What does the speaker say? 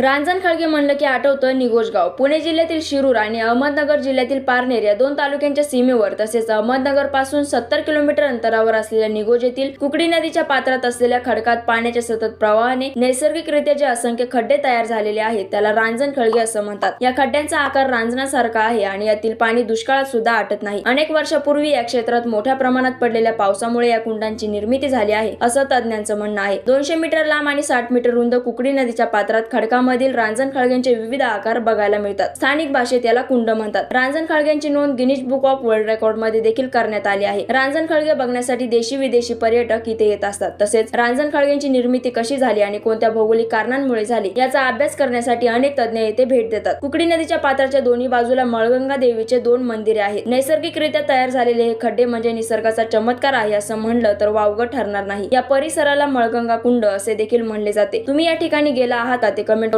रांजण खळगे म्हणलं की आठवतं निगोजगाव. पुणे जिल्ह्यातील शिरूर आणि अहमदनगर जिल्ह्यातील पारनेर या दोन तालुक्यांच्या सीमेवर तसेच अहमदनगरपासून सत्तर किलोमीटर अंतरावर असलेल्या निगोज येथील कुकडी नदीच्या पात्रात असलेल्या खडकात पाण्याच्या सतत प्रवाहाने नैसर्गिकरित्या जे असंख्य खड्डे तयार झालेले आहेत त्याला रांजण खळगे असं म्हणतात. या खड्ड्यांचा आकार रांजणासारखा आहे आणि यातील पाणी दुष्काळात सुद्धा आटत नाही. अनेक वर्षापूर्वी या क्षेत्रात मोठ्या प्रमाणात पडलेल्या पावसामुळे या कुंडांची निर्मिती झाली आहे असं तज्ज्ञांचं म्हणणं आहे. दोनशे मीटर लांब आणि साठ मीटर रुंद कुकडी नदीच्या पात्रात खडकामधील रांजण खळग्यांचे विविध आकार बघायला मिळतात. स्थानिक भाषेत याला कुंड म्हणतात. रांजण खळग्यांची नोंद गिनीज बुक ऑफ वर्ल्ड रेकॉर्डमध्ये देखील करण्यात आली आहे. रांजण खळगे बघण्यासाठी देशी विदेशी पर्यटक इथे येत असतात. तसेच रांजण खळग्यांची निर्मिती कशी झाली आणि कोणत्या भौगोलिक कारणांमुळे झाली याचा अभ्यास करण्यासाठी अनेक तज्ञ येथे भेट देतात. कुकडी नदीच्या पात्राच्या दोन्ही बाजूला मळगंगा देवीचे दोन मंदिरे आहेत. नैसर्गिकरित्या तयार झालेले हे खड्डे म्हणजे निसर्गाचा चमत्कार आहे असं म्हणलं तर वावगं ठरणार नाही. या परिसराला मळगंगा कुंड असे देखील म्हणले जाते. तुम्ही या ठिकाणी गेला आहात ते कमेंट